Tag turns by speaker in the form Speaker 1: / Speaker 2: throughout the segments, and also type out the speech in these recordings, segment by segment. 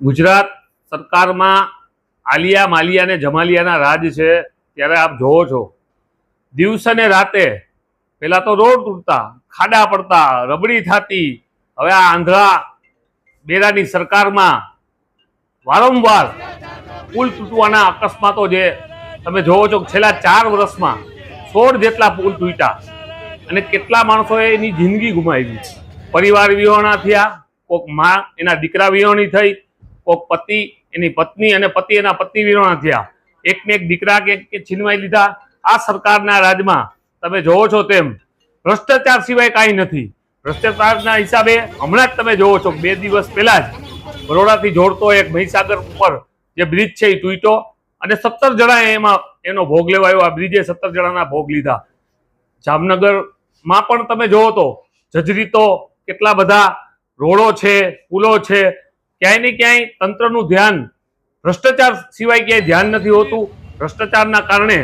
Speaker 1: ગુજરાત સરકારમાં આલિયા માલિયા અને જમાલિયાના રાજ છે, ત્યારે આપ જોવો છો. દિવસે રાતે પહેલાં તો રોડ તૂટતા, ખાડા પડતા, રબડી થતી, હવે આ આંધ્રા બેરાની સરકારમાં વારંવાર પુલ તૂટવાના અકસ્માતો જે તમે જોવો છો છેલ્લા ચાર વર્ષમાં સોળ જેટલા પુલ તૂટ્યા અને કેટલા માણસોએ એની જિંદગી ગુમાવી પરિવાર વિહોણા થયા, કોકમાં એના દીકરા વિહોણી થઈ કોક પતિ, એની પત્ની અને પતિ એના પત્ની વિરોણા થયા. એકને એક દીકરા કે કે છીનવાઈ લીધા. આ સરકારના રાજમાં તમે જોવો છો તેમ ભ્રષ્ટાચાર સિવાય કાંઈ નથી. ભ્રષ્ટાચારના હિસાબે હમણાં જ તમે જોવો છો, બે દિવસ પહેલા જ બરોડાથી જોડતો એક મહીસાગર ઉપર જે બ્રિજ છે એ તૂટ્યો અને સત્તર જણાએ એમાં એનો ભોગ લેવાયો. આ બ્રિજે સત્તર જણાના ભોગ લીધા. જામનગરમાં પણ તમે જોવો તો જજરીતો કેટલા બધા રોડો છે, પુલો છે ક્યાંય ને ક્યાંય તંત્રનું ધ્યાન, ભ્રષ્ટાચાર સિવાય ક્યાંય ધ્યાન નથી હોતું. ભ્રષ્ટાચારના કારણે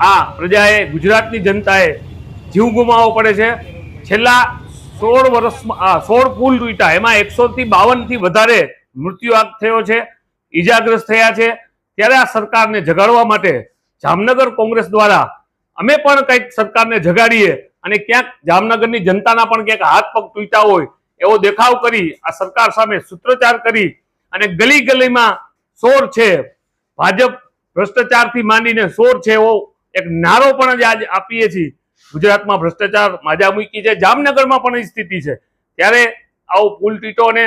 Speaker 1: આ પ્રજાએ ગુજરાતની જનતાએ જીવ ગુમાવવો પડે છે. છેલ્લા સોળ વર્ષમાં સોળ પુલ તૂટ્યા. એમાં એકસો થી બાવનથી વધારે મૃત્યુઆંક થયો છે, ઈજાગ્રસ્ત થયા છે. ત્યારે આ સરકારને જગાડવા માટે જામનગર કોંગ્રેસ દ્વારા અમે પણ કંઈક સરકારને જગાડીએ અને ક્યાંક જામનગરની જનતાના પણ ક્યાંક હાથ પગ તૂટ્યા હોય એવો દેખાવ કરી, આ સરકાર સામે સૂત્રોચ્ચાર કરી અને ગલી ગલીમાં સોર છે. ભાજપ ભ્રષ્ટાચારથી માંડીને સોર છે એવો એક નારો પણ આજે આપીએ છીએ. ગુજરાતમાં ભ્રષ્ટાચાર માજા મૂકી છે, જામનગરમાં પણ એ સ્થિતિ છે. ત્યારે આવો પુલ ટીટો અને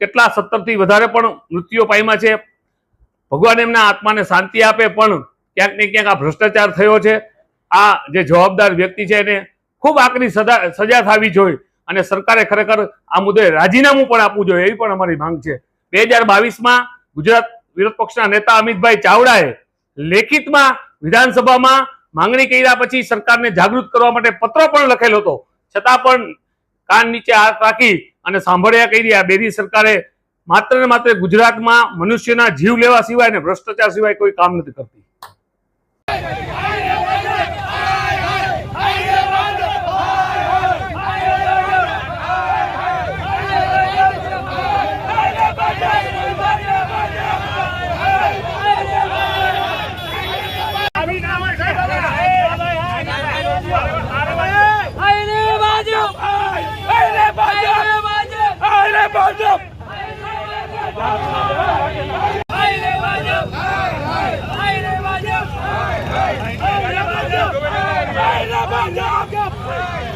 Speaker 1: કેટલા સત્તરથી વધારે પણ મૃત્યુઓ પામ્યા છે. ભગવાન એમના આત્માને શાંતિ આપે, પણ ક્યાંક ને ક્યાંક આ ભ્રષ્ટાચાર થયો છે. આ જે જવાબદાર વ્યક્તિ છે એને ખૂબ આકરી સજા થવી જોઈએ. અને સરકારે ખરેખર આ મુદ્દે રાજીનામું પણ આપવું જોઈએ એવી પણ અમારી માંગ છે. બે હજાર બાવીસમાં ગુજરાત વિરોધ પક્ષના નેતા અમિતભાઈ ચાવડાએ લેખિતમાં વિધાનસભામાં માંગણી કર્યા પછી સરકારને જાગૃત કરવા માટે પત્ર પણ લખેલો હતો. છતાં પણ કાન નીચે હાથ રાખી અને સાંભળ્યા કહી રહ્યા બેરી સરકારે માત્ર ને માત્ર ગુજરાતમાં મનુષ્યના જીવ લેવા સિવાય ને ભ્રષ્ટાચાર સિવાય કોઈ કામ નથી કરતી.
Speaker 2: ભાજપ આઈને ભાજપ આઈને ભાજપ આઈને ભાજપ આઈને ભાજપ